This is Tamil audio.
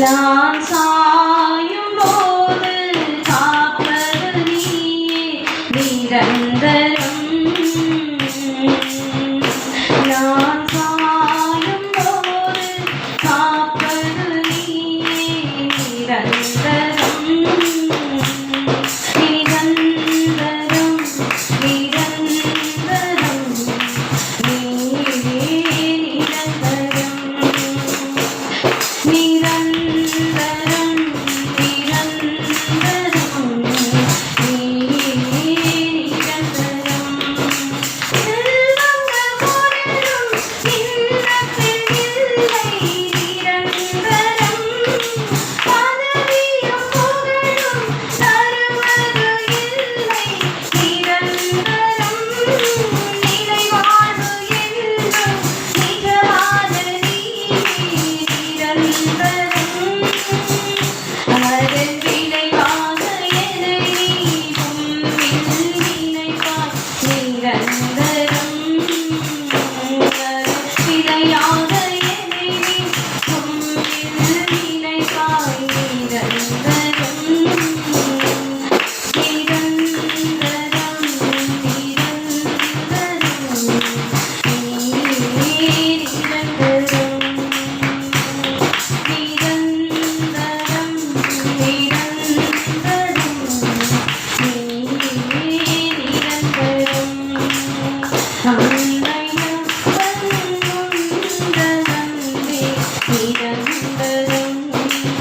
நான் சாயும் போது காப்பது நீயே நிரந்தரம். நான் சாயும் போது காப்பது நிரந்தரம். അമ്പലം